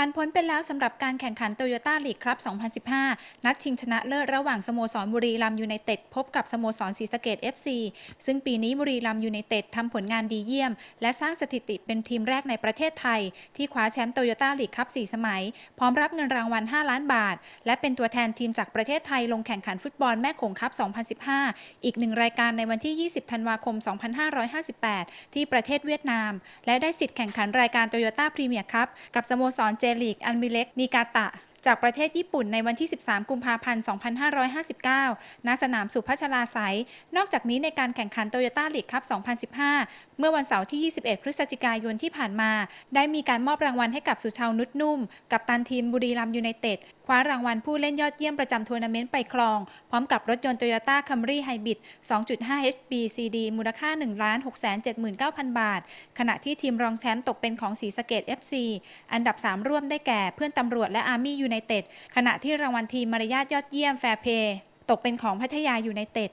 ผ่านพ้นไปแล้วสำหรับการแข่งขันโตโยต้าลีกครับ 2015 นัดชิงชนะเลิศระหว่างสโมสรบุรีรัมยูไนเต็ดพบกับสโมสรศรีสะเกด FC ซึ่งปีนี้บุรีรัมยูไนเต็ดทำผลงานดีเยี่ยม และสร้างสถิติเป็นทีมแรกในประเทศไทย ที่คว้าแชมป์โตโยต้าลีกครับ4สมัย พร้อมรับเงินรางวัล 5 ล้านบาท และเป็นตัวแทนทีมจากประเทศไทยลงแข่งขันฟุตบอลแม่โขงคัพ2015 อีกหนึ่งรายการในวันที่ 20 ธันวาคม 2558 ที่ประเทศเวียดนาม และได้สิทธิ์แข่งขันรายการโตโยต้าพรีเมียร์คัพกับสโมสรเจลิก อันมิเล็ก นิกาตะ จากประเทศญี่ปุ่นในวันที่ 13 กุมภาพันธ์ 2559 ณ สนามสุพัชลาไสยนอกจากนี้ในการแข่งขันโตโยต้าลีกคัพ 2015 เมื่อวันเสาร์ที่ 21 พฤศจิกายนที่ผ่านมา ได้มีการมอบรางวัลให้กับสุชาวนุชนุ่ม กับตันทีมบุรีรัมย์ยูไนเต็ด คว้ารางวัลผู้เล่นยอดเยี่ยมประจำทัวร์นาเมนต์ไปครอง พร้อมกับรถยนต์โตโยต้าคัมรี่ไฮบริด 2.5 HP CD มูลค่า 1 6 7 9 0 0 0 บาท ขณะที่ทีมรองแชมป์ตกเป็นของศรีสะเกด FC อันดับ 3 ร่วมได้แก่เพื่อนตำรวจและอาร์มี่ยูไนเต็ดขณะที่รางวัลทีมมารยาทยอดเยี่ยมแฟร์เพย์ตกเป็นของพัทยายูไนเต็ด